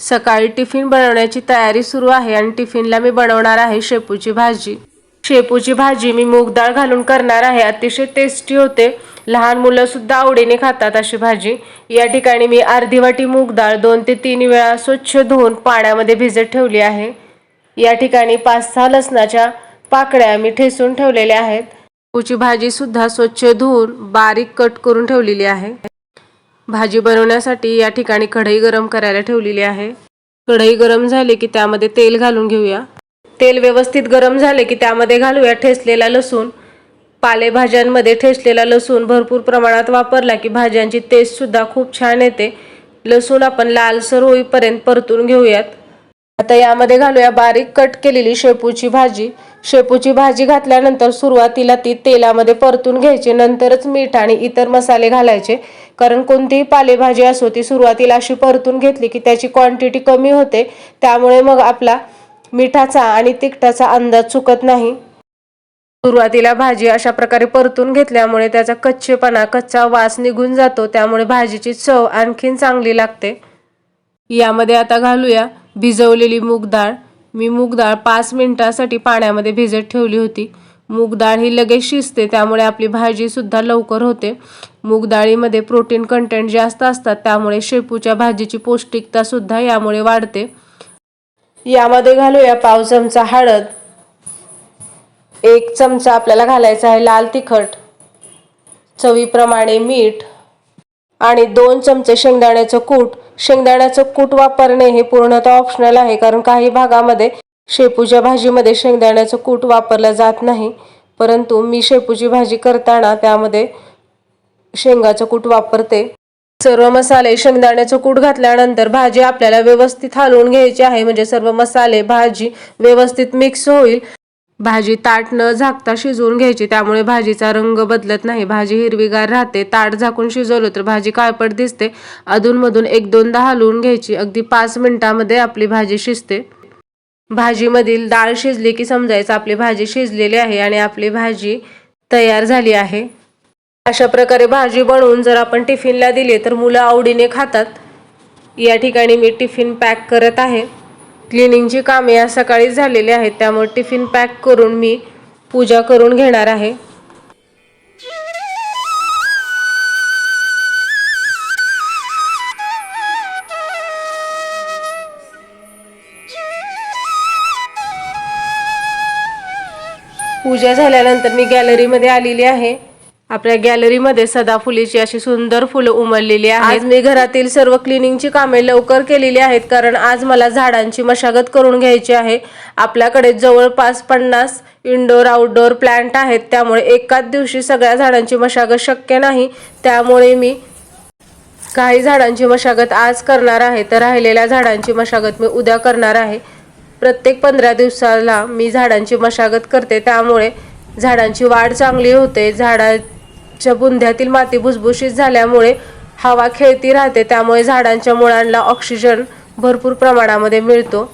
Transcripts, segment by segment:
सकाळी टिफिन बनवण्याची तयारी सुरू आहे आणि टिफिनला मी बनवणार आहे शेपूची भाजी. शेपूची भाजी मी मूग डाळ घालून करणार आहे. अतिशय टेस्टी होते. लहान मुलं सुद्धा आवडीने खातात अशी भाजी. या ठिकाणी मी अर्धी वाटी मूग डाळ दोन ते तीन वेळा स्वच्छ धुवून पाण्यामध्ये भिजत ठेवली आहे. या ठिकाणी पाच सहा लसणाच्या पाकळ्या मी ठेसून ठेवलेल्या आहेत. शेपूची भाजी सुद्धा स्वच्छ धुवून बारीक कट करून ठेवलेली आहे. भाजी बनवण्यासाठी या ठिकाणी कढई गरम करायला ठेवलेली आहे. कढई गरम झाली की त्यामध्ये तेल घालून घेऊया. तेल व्यवस्थित गरम झाले की त्यामध्ये घालूया ठेसलेला लसूण. पालेभाज्यांमध्ये ठेसलेला लसूण भरपूर प्रमाणात वापरला की भाज्यांची टेस्टसुद्धा खूप छान येते. लसूण आपण लालसर होईपर्यंत परतून घेऊयात. आता यामध्ये घालूया बारीक कट केलेली शेपूची भाजी. शेपूची भाजी घातल्यानंतर सुरुवातीला ती तेलामध्ये परतून घ्यायची नंतरच मीठ आणि इतर मसाले घालायचे. कारण कोणतीही पालेभाजी असो ती सुरुवातीला अशी परतून घेतली की त्याची क्वांटिटी कमी होते. त्यामुळे मग आपला मिठाचा आणि तिखटाचा अंदाज चुकत नाही. सुरुवातीला भाजी अशा प्रकारे परतून घेतल्यामुळे त्याचा कच्चेपणा कच्चा वास निघून जातो. त्यामुळे भाजीची चव आणखीन चांगली लागते. यामध्ये आता घालूया भिजवलेली मूगडाळ मी मूगडाळ पाच मिनिटासाठी पाण्यामध्ये भिजत ठेवली होती. मूग डाळ ही लगेच शिजते त्यामुळे आपली भाजीसुद्धा लवकर होते. मूग डाळीमध्ये प्रोटीन कंटेंट जास्त असतात त्यामुळे शेपूच्या भाजीची पौष्टिकतासुद्धा यामुळे वाढते. यामध्ये घालूया पाव चमचा हळद. एक चमचा आपल्याला घालायचा आहे लाल तिखट. चवीप्रमाणे मीठ. आणि दोन चमचे शेंगदाण्याचं कूट. शेंगदाण्याचं कूट वापरणे हे पूर्णतः ऑप्शनल आहे कारण काही भागामध्ये शेपूच्या भाजीमध्ये शेंगदाण्याचं कूट वापरलं जात नाही. परंतु मी शेपूची भाजी करताना त्यामध्ये शेंगाचं कूट वापरते. सर्व मसाले शेंगदाण्याचं कूट घातल्यानंतर भाजी आपल्याला व्यवस्थित हलवून घ्यायची आहे. म्हणजे सर्व मसाले भाजी व्यवस्थित मिक्स होईल. भाजी ताट न झाकता शिजवून घ्यायची त्यामुळे भाजीचा रंग बदलत नाही. भाजी हिरवीगार राहते ताट झाकून शिजवलं तर भाजी काळपट दिसते. अधूनमधून एक दोनदा हलवून घ्यायची अगदी पाच मिनिटामध्ये आपली भाजी शिजते. भाजीमधील डाळ शिजली की समजायचं आपली भाजी शिजलेली आहे आणि आपली भाजी तयार झाली आहे. अशा प्रकारे भाजी बनवून जर आपण टिफिनला दिली तर मुलं आवडीने खातात. या ठिकाणी मी टिफिन पॅक करत आहे. क्लिनिंगची कामे आज सकाळी झालेली आहेत त्यामुळे टिफिन पॅक करून मी पूजा करून घेणार आहे. पूजा झाल्यानंतर मी गॅलरीमध्ये आलेली आहे. आपल्या गॅलरीमध्ये सदाफुलीची अशी सुंदर फुलं उमललेली आहेत. मी घरातील सर्व क्लिनिंगची कामे लवकर केलेली आहेत कारण आज मला झाडांची मशागत करून घ्यायची आहे. आपल्याकडे जवळपास पन्नास इंडोर आउटडोर प्लांट आहेत त्यामुळे एकाच दिवशी सगळ्या झाडांची मशागत शक्य नाही. त्यामुळे मी काही झाडांची मशागत आज करणार आहे तर राहिलेल्या झाडांची मशागत मी उद्या करणार आहे. प्रत्येक पंधरा दिवसाला मी झाडांची मशागत करते त्यामुळे झाडांची वाढ चांगली होते. झाडा च्या बुंध्यातील माती भुसभुशीत झाल्यामुळे हवा खेळती राहते त्यामुळे झाडांच्या मुळांना ऑक्सिजन भरपूर प्रमाणामध्ये मिळतो.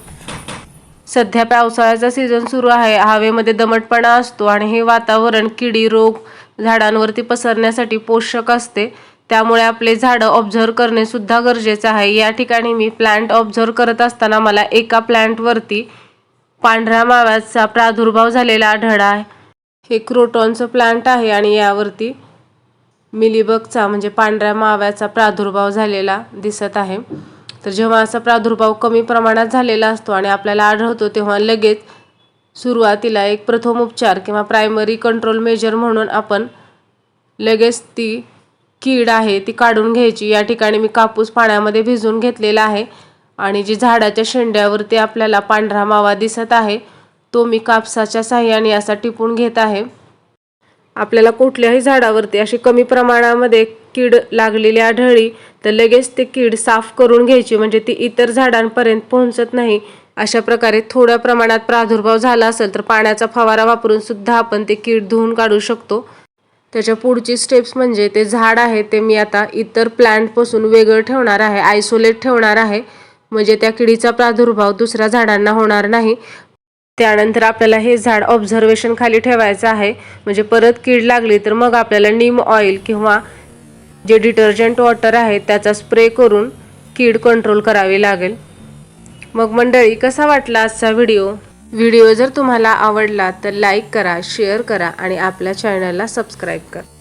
सध्या पावसाळ्याचा सीझन सुरू आहे. हवेमध्ये दमटपणा असतो आणि हे वातावरण किडी रोग झाडांवरती पसरण्यासाठी पोषक असते. त्यामुळे आपले झाडं ऑब्झर्व करणे सुद्धा गरजेचं आहे. या ठिकाणी मी प्लांट ऑब्झर्व करत असताना मला एका प्लांटवरती पांढऱ्या माव्याचा प्रादुर्भाव झालेला आढळला आहे. हे क्रोटॉनचं प्लांट आहे आणि यावरती मिलीबगचा म्हणजे पांढऱ्या माव्याचा प्रादुर्भाव झालेला दिसत आहे. तर जेव्हा असा प्रादुर्भाव कमी प्रमाणात झालेला असतो आणि आपल्याला आढळतो तेव्हा लगेच सुरुवातीला एक प्रथम उपचार किंवा प्रायमरी कंट्रोल मेजर म्हणून आपण लगेच ती कीड आहे ती काढून घ्यायची. या ठिकाणी मी कापूस पाण्यामध्ये भिजून घेतलेला आहे आणि जी झाडाच्या शेंड्यावरती आपल्याला पांढरा मावा दिसत आहे तो मी कापसाच्या साह्याने असा टिपून घेत आहे. आपल्याला कुठल्याही झाडावरती अशी कमी प्रमाणामध्ये कीड लागलेली आढळली तर लगेच ती कीड साफ करून घ्यायची म्हणजे ती इतर झाडांपर्यंत पोहोचत नाही. अशा प्रकारे थोड्या प्रमाणात प्रादुर्भाव झाला असेल तर पाण्याचा फवारा वापरून सुद्धा आपण ते कीड धुवून काढू शकतो. त्याच्या पुढची स्टेप्स म्हणजे ते झाड आहे ते मी आता इतर प्लांटपासून वेगळं ठेवणार आहे आयसोलेट ठेवणार आहे. म्हणजे त्या किडीचा प्रादुर्भाव दुसऱ्या झाडांना होणार नाही. त्यानंतर आपल्याला हे झाड ऑब्झर्वेशन खाली ठेवायचं आहे. म्हणजे परत कीड लागली तर मग आपल्याला नीम ऑइल किंवा जे डिटर्जंट वॉटर आहे त्याचा स्प्रे करून कीड कंट्रोल करावी लागेल. मग मंडळी कसा वाटला आजचा व्हिडिओ व्हिडिओ जर तुम्हाला आवडला तर लाईक करा शेअर करा आणि आपल्या चॅनलला सबस्क्राईब करा.